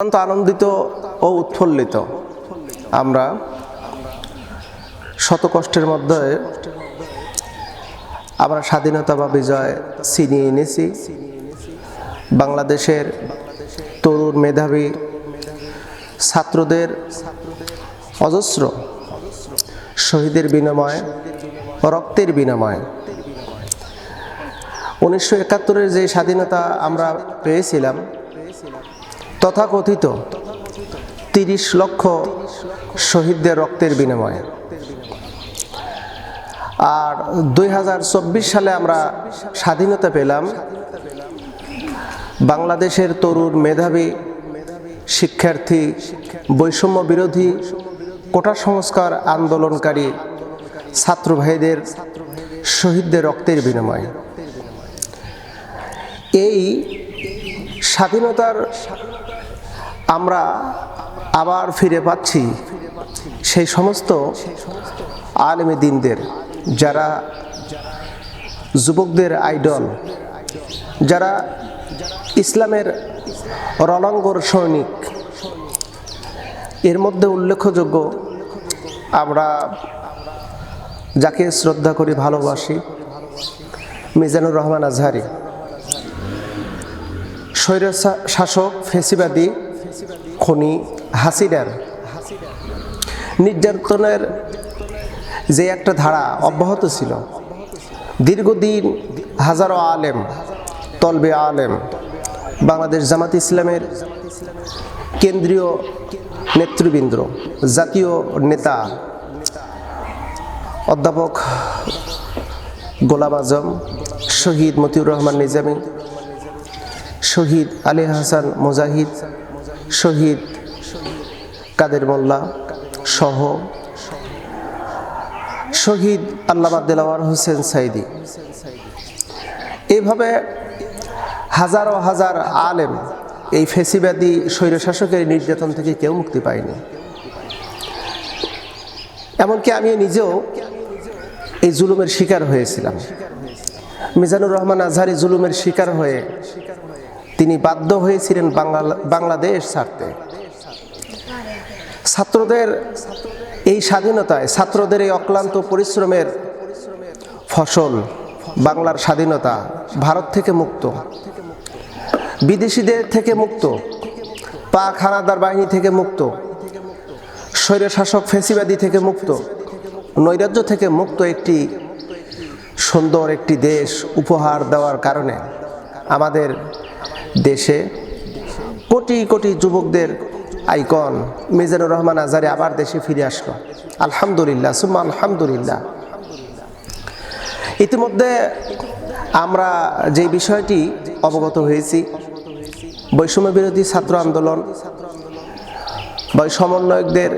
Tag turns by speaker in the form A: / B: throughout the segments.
A: অত্যন্ত আনন্দিত ও উৎফুল্লিত। আমরা শত কষ্টের মধ্যে আমরা স্বাধীনতা বা বিজয় ছিনিয়ে এনেছি। বাংলাদেশের তরুণ মেধাবী ছাত্রদের অজস্র শহীদের বিনিময়ে, রক্তের বিনিময়ে। উনিশশো একাত্তরের যে স্বাধীনতা আমরা পেয়েছিলাম তথাকথিত তিরিশ লক্ষ শহীদদের রক্তের বিনিময়ে। আর দুই হাজার চব্বিশ সালে আমরা স্বাধীনতা পেলাম বাংলাদেশের তরুণ মেধাবী শিক্ষার্থী বৈষম্য বিরোধী কোটা সংস্কার আন্দোলনকারী ছাত্র ভাইদের শহীদদের রক্তের বিনিময়ে। এই স্বাধীনতার আমরা আবার ফিরে পাচ্ছি সেই সমস্ত আলেমে দিনদের, যারা যুবকদের আইডল, যারা ইসলামের রণাঙ্গর সৈনিক। এর মধ্যে উল্লেখযোগ্য আমরা যাকে শ্রদ্ধা করি, ভালোবাসি, মিজানুর রহমান আজহারি। স্বৈর শাসক, ফেসিবাদী খনি, হাসিনার নির্যাতনের যে একটা ধারা অব্যাহত ছিল, দীর্ঘদিন হাজারো আলেম, তলবে আলেম বাংলাদেশ জামাত ইসলামের কেন্দ্রীয় নেতৃবৃন্দ, জাতীয় নেতা অধ্যাপক গোলাম আজম, শহীদ মতিউর রহমান নিজামী, শহীদ আলী হাসান মুজাহিদ শহীদ, কাদের মোল্লা সহ শহীদ আল্লামা দেলাওয়ার হোসেন সাইদি। এইভাবে হাজারো হাজার আলেম এই ফেসিবাদী স্বৈরশাসকের নির্যাতন থেকে কেউ মুক্তি পায়নি। এমনকি আমি নিজেও এই জুলুমের শিকার হয়েছিলাম। মিজানুর রহমান আজহারি জুলুমের শিকার হয়ে তিনি বাধ্য হয়েছিলেন বাংলাদেশ ছাড়তে। ছাত্রদের এই স্বাধীনতায়, ছাত্রদের এই অক্লান্ত পরিশ্রমের ফসল বাংলার স্বাধীনতা ভারত থেকে মুক্ত। বিদেশিদের থেকে মুক্ত পাক হানাদার বাহিনী থেকে মুক্ত, স্বৈরশাসক ফেসিবাদী থেকে মুক্ত, নৈরাজ্য থেকে মুক্ত একটি সুন্দর একটি দেশ উপহার দেওয়ার কারণে আমাদের দেশে কোটি কোটি যুবকদের আইকন মিজানুর রহমান আজারে আবার দেশে ফিরে আসলো। আলহামদুলিল্লাহ, সুম্মা আলহামদুলিল্লাহ। ইতিমধ্যে আমরা যে বিষয়টি অবগত হয়েছি, বৈষম্য বিরোধী ছাত্র আন্দোলন বা সমন্বয়কদের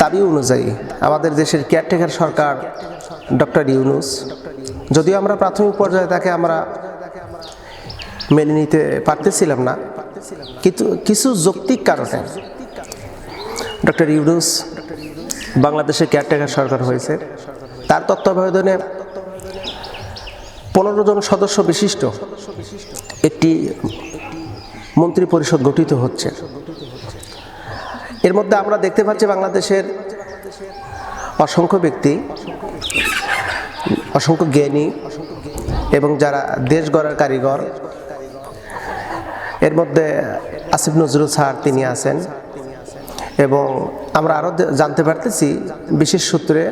A: দাবি অনুযায়ী আমাদের দেশের কেয়ারটেকার সরকার ডক্টর ইউনুস, যদিও আমরা প্রাথমিক পর্যায়ে তাকে আমরা মেনে নিতে পারতেছিলাম না। কিন্তু কিছু যৌক্তিক কারণে ডক্টর ইউনুস বাংলাদেশের কেয়ারটেকার সরকার হয়েছে। তার তত্ত্বাবধানে পনেরো জন সদস্য বিশিষ্ট একটি মন্ত্রী পরিষদ গঠিত হচ্ছে। এর মধ্যে আমরা দেখতে পাচ্ছি বাংলাদেশের অসংখ্য ব্যক্তি, অসংখ্য জ্ঞানী এবং যারা দেশ গড়ার কারিগর এর মধ্যে আসিফ নজরুল স্যার তিনি আছেন। এবং আমরা আরও জানতে পারতেছি বিশেষ সূত্রে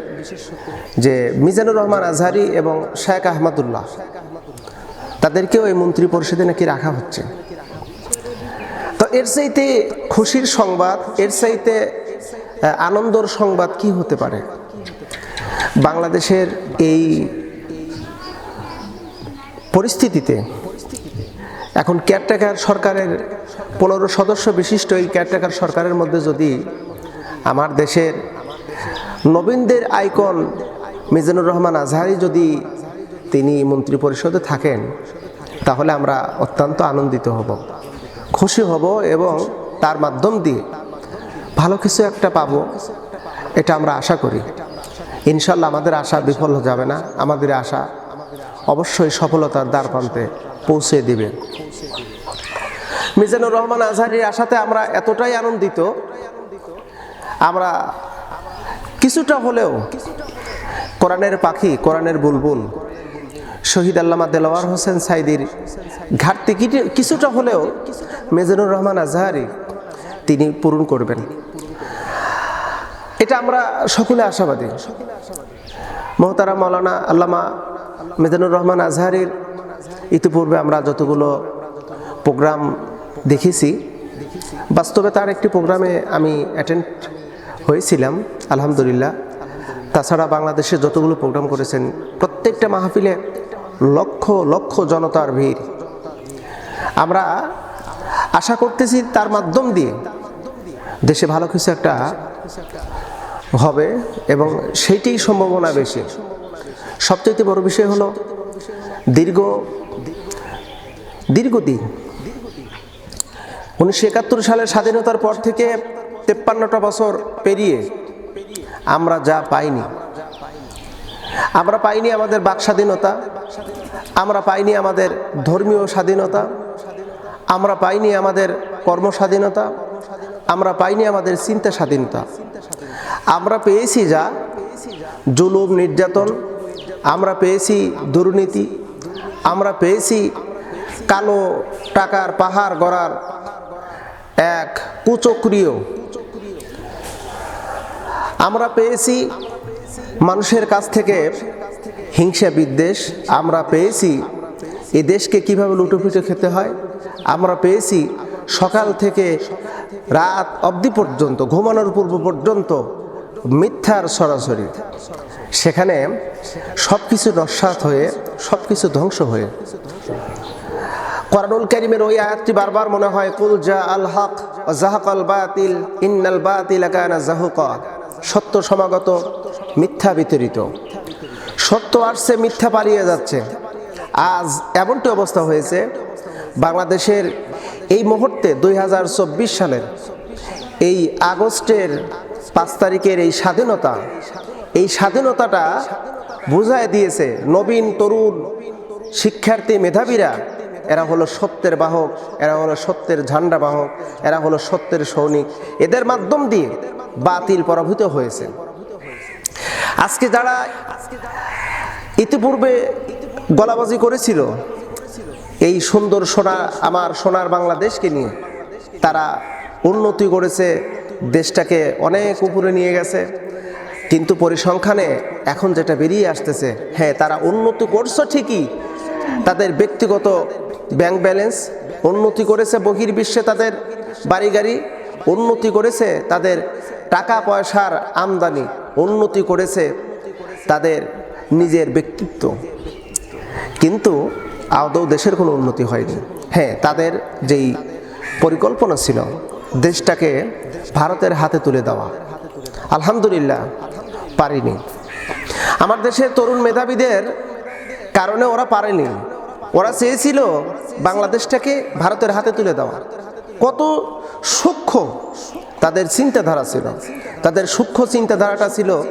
A: যে মিজানুর রহমান আজহারি এবং শেখ আহমদুল্লাহ, তাদেরকেও এই মন্ত্রী পরিষদে নাকি রাখা হচ্ছে। তো এর চাইতে খুশির সংবাদ, এর চাইতে আনন্দর সংবাদ কি হতে পারে? বাংলাদেশের এই পরিস্থিতিতে এখন কেয়ারটেকার সরকারের পনেরো সদস্য বিশিষ্ট এই কেয়ারটেকার সরকারের মধ্যে যদি আমার দেশের নবীনদের আইকন মিজানুর রহমান আজহারি যদি তিনি মন্ত্রী পরিষদে থাকেন, তাহলে আমরা অত্যন্ত আনন্দিত হব, খুশি হব এবং তার মাধ্যম দিয়ে ভালো কিছু একটা পাবো, এটা আমরা আশা করি। ইনশাল্লাহ আমাদের আশা বিফল যাবে না। আমাদের আশা অবশ্যই সফলতার দ্বার প্রান্তে পৌঁছে দিবে। মিজানুর রহমান আজহারির আশাতে আমরা এতটাই আনন্দিত, আমরা কিছুটা হলেও কোরআনের পাখি, কোরআনের বুলবুল, শহীদ আল্লামা দেলোয়ার হোসেন সাইদির ঘাটতি কিছুটা হলেও মেজানুর রহমান আজহারি তিনি পূরণ করবেন। এটা আমরা সকলে আশাবাদী। মোহতারা মৌলানা আল্লামা মেজানুর রহমান আজহারির ইতিপূর্বে আমরা যতগুলো প্রোগ্রাম দেখেছি, বাস্তবে তার একটি প্রোগ্রামে আমি অ্যাটেন্ড হয়েছিলাম, আলহামদুলিল্লাহ। তাছাড়া বাংলাদেশে যতগুলো প্রোগ্রাম করেছেন, প্রত্যেকটা মাহফিলে লক্ষ লক্ষ জনতার ভিড়। আমরা আশা করতেছি তার মাধ্যম দিয়ে দেশে ভালো কিছু একটা হবে এবং সেইটাই সম্ভাবনা বেশি। সবচেয়ে বড় বিষয় হলো দীর্ঘ দীর্ঘদিন। উনিশশো একাত্তর সালের স্বাধীনতার পর থেকে তেপ্পান্নটা বছর পেরিয়ে আমরা যা পাইনি, আমরা পাইনি আমাদের বাক স্বাধীনতা, আমরা পাইনি আমাদের ধর্মীয় স্বাধীনতা, আমরা পাইনি আমাদের কর্ম স্বাধীনতা, আমরা পাইনি আমাদের চিন্তা স্বাধীনতা। আমরা পেয়েছি যা, জুলুম, নির্যাতন, আমরা পেয়েছি দুর্নীতি আমরা পেয়েছি কালো টাকার পাহাড় গড়ার এক কুচক্রিয়। আমরা পেয়েছি মানুষের কাছ থেকে হিংসা বিদ্বেষ। আমরা পেয়েছি এ দেশকে কীভাবে লুটোপুটো খেতে হয়। আমরা পেয়েছি সকাল থেকে রাত অবধি পর্যন্ত, ঘুমানোর পূর্ব পর্যন্ত মিথ্যার সরাসরি। সেখানে সব কিছু নস্বাত হয়ে সব কিছু ধ্বংস হয়ে। কোরআনুল কারিমের ওই আয়াতটি বারবার মনে হয়, কুল জা আল হক জাহাক আল বাতিল, ইন্নাল বাতিল কানা জাহুকা। সত্য সমাগত, মিথ্যা বিতরিত। সত্য আসছে, মিথ্যা পালিয়ে যাচ্ছে। আজ এমনটি অবস্থা হয়েছে, বাংলাদেশের এই মুহূর্তে দুই হাজার চব্বিশ সালের এই আগস্টের পাঁচ তারিখের এই স্বাধীনতা, এই স্বাধীনতাটা বুঝায় দিয়েছে নবীন, তরুণ শিক্ষার্থী, মেধাবীরা। এরা হলো সত্যের বাহক, এরা হলো সত্যের ঝান্ডা বাহক, এরা হলো সত্যের সৈনিক। এদের মাধ্যম দিয়ে বাতিল পরাভূত হয়েছে। আজকে যারা ইতিপূর্বে গলাবাজি করেছিল, এই সুন্দর সোনা, আমার সোনার বাংলাদেশকে নিয়ে, তারা উন্নতি করেছে দেশটাকে অনেক উপরে নিয়ে গেছে। কিন্তু পরিসংখ্যানে এখন যেটা বেরিয়ে আসতেছে হ্যাঁ তারা উন্নতি করছে ঠিকই। তাদের ব্যক্তিগত ব্যাংক ব্যালেন্স উন্নতি করেছে বহির্বিশ্বে তাদের বাড়ি গাড়ি উন্নতি করেছে তাদের টাকা পয়সার আমদানি, উন্নতি করেছে তাদের নিজের ব্যক্তিত্ব। কিন্তু আদৌ দেশের কোনো উন্নতি হয়নি। হ্যাঁ তাদের যেই পরিকল্পনা ছিল, দেশটাকে ভারতের হাতে তুলে দেওয়া। আলহামদুলিল্লাহ, পারিনি। আমার দেশের তরুণ মেধাবীদের কারণে ওরা পারেনি। ওরা চেয়েছিল বাংলাদেশটাকে ভারতের হাতে তুলে দেওয়া। কত সূক্ষ্ম তাদের চিন্তাধারা ছিল। তাদের সূক্ষ্ম চিন্তাধারাটা ছিল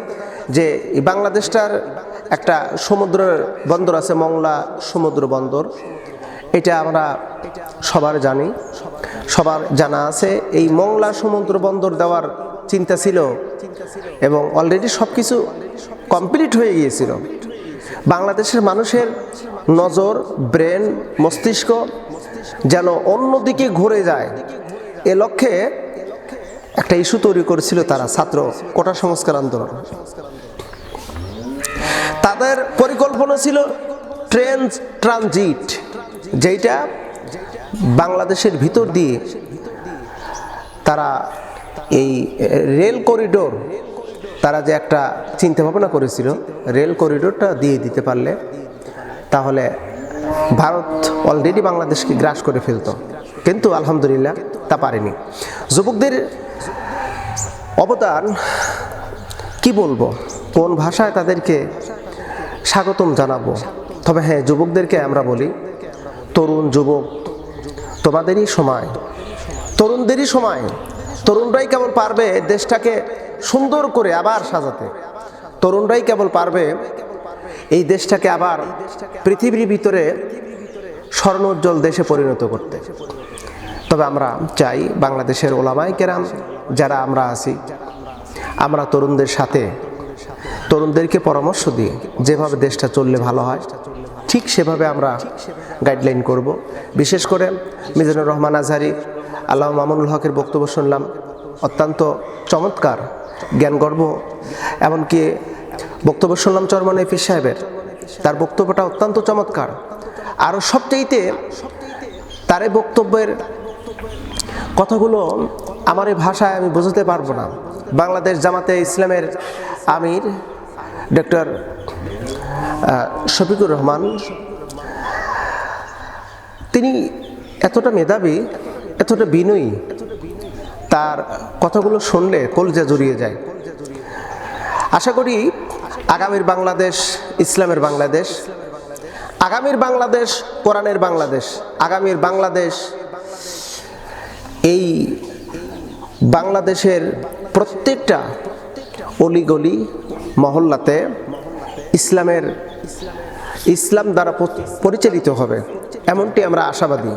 A: যে বাংলাদেশটার একটা সমুদ্র বন্দর আছে, মংলা সমুদ্র বন্দর। এটা আমরা সবার জানি। সবার জানা আছে, এই মংলা সমুদ্র বন্দর দেওয়ার চিন্তা ছিল এবং অলরেডি সব কিছু কমপ্লিট হয়ে গিয়েছিল। বাংলাদেশের মানুষের নজর ব্রেন মস্তিষ্ক যেন অন্যদিকে ঘুরে যায়। এ লক্ষ্যে একটা ইস্যু তৈরি করেছিল তারা, ছাত্র কোটা সংস্কার আন্দোলন। তাদের পরিকল্পনা ছিল ট্রেন ট্রানজিট যেটা বাংলাদেশের ভিতর দিয়ে তারা এই রেল করিডোর, তারা যে একটা চিন্তা ভাবনা করেছিল, রেল করিডোরটা দিয়ে দিতে পারলে তাহলে ভারত অলরেডি বাংলাদেশকে গ্রাস করে ফেলতো। কিন্তু আলহামদুলিল্লাহ তা পারেনি। যুবকদের অবদান, কি বলব? কোন ভাষায় তাদেরকে স্বাগতম জানাব? তবে হ্যাঁ যুবকদেরকে আমরা বলি, তরুণ যুবক তোমাদেরই সময়, তরুণদেরই সময়। তরুণরাই কেবল পারবে দেশটাকে সুন্দর করে আবার সাজাতে। তরুণরাই কেবল পারবে এই দেশটাকে আবার পৃথিবীর ভিতরে স্বর্ণোজ্জ্বল দেশে পরিণত করতে। তবে আমরা চাই বাংলাদেশের ওলামাই কেরাম, যারা আমরা আছি, আমরা তরুণদের সাথে, তরুণদেরকে পরামর্শ দিয়ে যেভাবে দেশটা চললে ভালো হয় ঠিক সেভাবে আমরা গাইডলাইন করব। বিশেষ করে মিজানুর রহমান আজহারি, আল্লাহ মামুনুল হকের বক্তব্য শুনলাম, অত্যন্ত চমৎকার জ্ঞানগর্ভ এমনকি বক্তব্য শুনলাম চরমান এফিস সাহেবের। তার বক্তব্যটা অত্যন্ত চমৎকার। আরও সবচেয়েতে তার বক্তব্যের কথাগুলো আমার এই ভাষায় আমি বোঝাতে পারব না। বাংলাদেশ জামাতে ইসলামের আমির ডক্টর শফিকুর রহমান, তিনি এতটা মেধাবী, এতটা বিনয়ী, তার কথাগুলো শুনলে কলজা জড়িয়ে যায়। আশা করি আগামীর বাংলাদেশ, ইসলামের বাংলাদেশ, আগামীর বাংলাদেশ, কোরআনের বাংলাদেশ, আগামীর বাংলাদেশ, এই বাংলাদেশের প্রত্যেকটা অলিগলি মহল্লাতে ইসলামের ইসলাম দ্বারা পরিচালিত হবে। এমনটি আমরা আশাবাদী।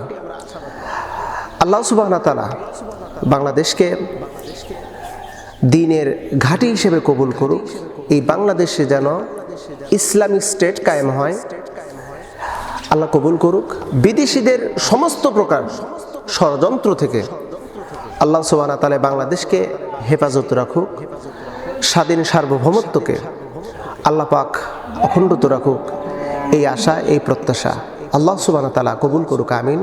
A: আল্লাহ সুবাহ তালা বাংলাদেশকে দিনের ঘাঁটি হিসেবে কবুল করুক। এই বাংলাদেশে যেন ইসলামিক স্টেট কায়েম হয়। আল্লাহ কবুল করুক। বিদেশিদের সমস্ত প্রকার ষড়যন্ত্র থেকে আল্লাহ সুবানা তালে বাংলাদেশকে হেফাজত রাখুক। স্বাধীন সার্বভৌমত্বকে আল্লাহ পাক অখণ্ডত রাখুক এই আশা এই প্রত্যাশা আল্লাহ সুবাহ তালা কবুল করুক আমিন।